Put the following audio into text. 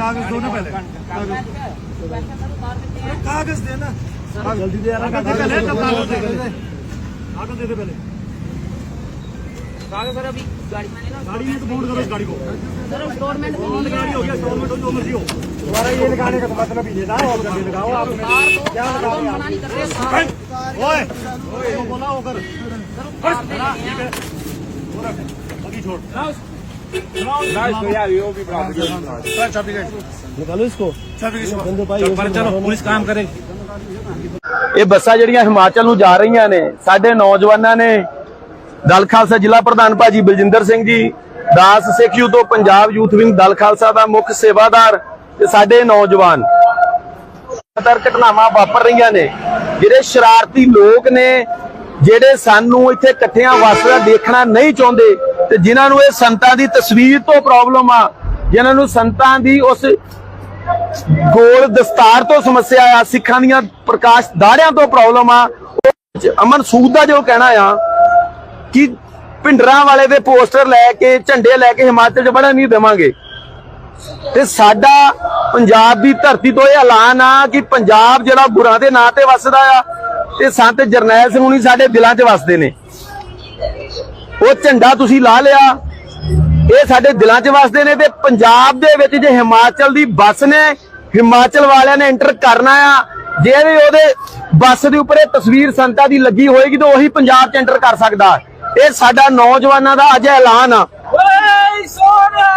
कागज़ दो ना पहले। कागज़ कागज़ देना जल्दी दे यार कागज़ दे कागज़ दे दे। पहले। कागज़ सर अभी गाड़ी में तो बोर्ड करो इस गाड़ी को। सर गाड़ी हो गया हो जो मर्ज़ी हो। तुम्हारा ये लगाने का तो मतलब ही लेना और करके लगाओ आप। क्या लगाओ मना नहीं कर रहे ओए तो बोला होकर बाकी छोड़। निकालो इसको बंदे भाई चलो पुलिस काम करे ਇਹ ਬੱਸਾਂ ਜਿਹੜੀਆਂ ਹਿਮਾਚਲ ਨੂੰ ਜਾ ਰਹੀਆਂ ਨੇ ਸਾਡੇ ਨੌਜਵਾਨਾਂ ਨੇ ਦਲ ਖਾਲਸਾ ਜ਼ਿਲ੍ਹਾ ਪ੍ਰਧਾਨ ਭਾਜੀ ਬਲਜਿੰਦਰ ਸਿੰਘ ਜੀ ਦਾਸ ਸਿੱਖ ਯੂ ਤੋਂ ਪੰਜਾਬ ਯੂਥ ਵਿੰਗ ਦਲ ਖਾਲਸਾ ਦਾ ਮੁੱਖ ਸੇਵਾਦਾਰ ਤੇ ਸਾਡੇ ਨੌਜਵਾਨ ਲਗਾਤਾਰ ਘਟਨਾਵਾਂ ਵਾਪਰ ਰਹੀਆਂ ਨੇ ਜਿਹੜੇ ਸ਼ਰਾਰਤੀ ਲੋਕ ਨੇ ਜਿਹੜੇ ਸਾਨੂੰ ਇੱਥੇ ਇਕੱਠਿਆਂ ਵਸਦਾ ਦੇਖਣਾ ਨਹੀਂ ਚਾਹੁੰਦੇ ਤੇ ਜਿਨ੍ਹਾਂ ਨੂੰ ਇਹ ਸੰਤਾਂ ਦੀ ਤਸਵੀਰ ਤੋਂ ਪ੍ਰੋਬਲਮ ਆ, ਜਿਨ੍ਹਾਂ ਨੂੰ ਸੰਤਾਂ ਦੀ ਉਸ ਗੋਲ ਦਸਤਾਰ ਤੋਂ ਸਮੱਸਿਆ ਆ, ਸਿੱਖਾਂ ਦੀਆਂ ਪ੍ਰਕਾਸ਼ ਦਾੜਿਆਂ ਤੋਂ ਪ੍ਰੋਬਲਮ ਆ, ਉਹ ਅਮਨ ਸੂਦ ਦਾ ਜੋ ਕਹਿਣਾ ਆ ਕਿ ਪਿੰਡਰਾਂ ਵਾਲੇ ਦੇ ਪੋਸਟਰ ਲੈ ਕੇ, ਝੰਡੇ ਲੈ ਕੇ ਹਿਮਾਚਲ 'ਚ ਬੜਾ ਨਹੀਂ ਦੇਵਾਂਗੇ। ਤੇ ਸਾਡਾ ਪੰਜਾਬ ਦੀ ਧਰਤੀ ਤੋਂ ਇਹ ਐਲਾਨ ਆ ਕਿ ਪੰਜਾਬ ਜਿਹੜਾ ਗੁਰਾਂ ਦੇ ਨਾਂ ਤੇ ਵਸਦਾ ਆ, ਤੇ ਸੰਤ ਜਰਨੈਲ ਸਿੰਘ ਹੁਣੀ ਸਾਡੇ ਦਿਲਾਂ 'ਚ ਵੱਸਦੇ ਨੇ। ਉਹ ਝੰਡਾ ਤੁਸੀਂ ਲਾ ਲਿਆ। ਇਹ ਸਾਡੇ ਦਿਲਾਂ 'ਚ ਵਸਦੇ ਨੇ ਤੇ ਪੰਜਾਬ ਦੇ ਵਿੱਚ ਜੇ ਹਿਮਾਚਲ ਦੀ ਬੱਸ ਨੇ ਹਿਮਾਚਲ ਵਾਲਿਆਂ ਨੇ ਐਂਟਰ ਕਰਨਾ ਆ ਜਿਹੜੇ ਉਹਦੇ ਬੱਸ ਦੇ ਉੱਪਰ ਇਹ ਤਸਵੀਰ ਸੰਤਾਂ ਦੀ ਲੱਗੀ ਹੋਏਗੀ ਤਾਂ ਉਹੀ ਪੰਜਾਬ 'ਚ ਐਂਟਰ ਕਰ ਸਕਦਾ। ਇਹ ਸਾਡਾ ਨੌਜਵਾਨਾਂ ਦਾ ਅੱਜ ਐਲਾਨ ਆ। ਓਏ ਸੋਨਾ।